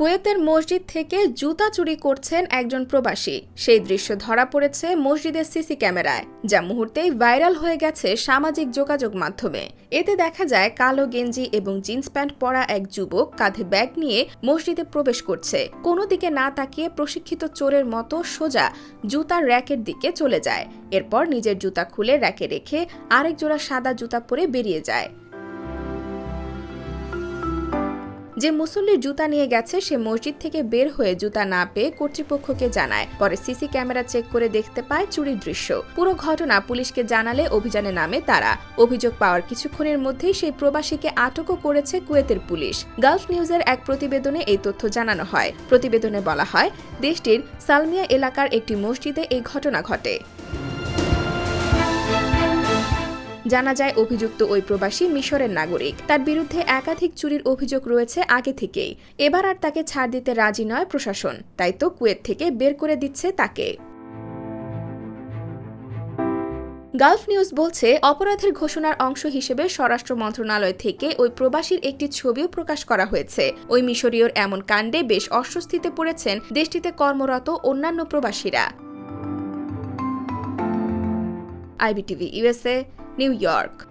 কুয়েতের মসজিদ থেকে জুতা চুরি করছেন একজন প্রবাসী। সেই দৃশ্য ধরা পড়েছে মসজিদের সিসি ক্যামেরায়, যা মুহূর্তেই ভাইরাল হয়ে গেছে সামাজিক যোগাযোগ মাধ্যমে। এতে দেখা যায় কালো গেঞ্জি এবং জিন্স প্যান্ট পরা এক যুবক কাঁধে ব্যাগ নিয়ে মসজিদে প্রবেশ করছে। কোনো দিকে না তাকিয়ে প্রশিক্ষিত চোরের মতো সোজা জুতার র্যাকের দিকে চলে যায়। এরপর নিজের জুতা খুলে র্যাকে রেখে আরেক জোড়া সাদা জুতা পরে বেরিয়ে যায়। যে মুসল্লির জুতা নিয়ে গেছে, সে মসজিদ থেকে বের হয়ে জুতা না পেয়ে কর্তৃপক্ষকে জানায়। পরে সিসি ক্যামেরা চেক করে দেখতে পায় চুরির দৃশ্য। পুরো ঘটনা পুলিশকে জানালে অভিযানে নামে তারা। অভিযোগ পাওয়ার কিছুক্ষণের মধ্যেই সেই প্রবাসীকে আটকও করেছে কুয়েতের পুলিশ। গালফ নিউজের এক প্রতিবেদনে এই তথ্য জানানো হয়। প্রতিবেদনে বলা হয়, দেশটির সালমিয়া এলাকার একটি মসজিদে এই ঘটনা ঘটে। জানা যায়, অভিযুক্ত ওই প্রবাসী মিশরের নাগরিক। তার বিরুদ্ধে একাধিক চুরির অভিযোগ রয়েছে আগে থেকেই। এবার আর তাকে ছাড় দিতে রাজি নয় প্রশাসন। তাই তো কুয়েত থেকে বের করে দিচ্ছে তাকে। গালফ নিউজ বলছে, অপরাধের ঘোষণার অংশ হিসেবে স্বরাষ্ট্র মন্ত্রণালয় থেকে ওই প্রবাসীর একটি ছবিও প্রকাশ করা হয়েছে। ওই মিশরীয়র এমন কাণ্ডে বেশ অস্বস্তিতে পড়েছেন দেশটিতে কর্মরত অন্যান্য প্রবাসীরা। IBTV USA new York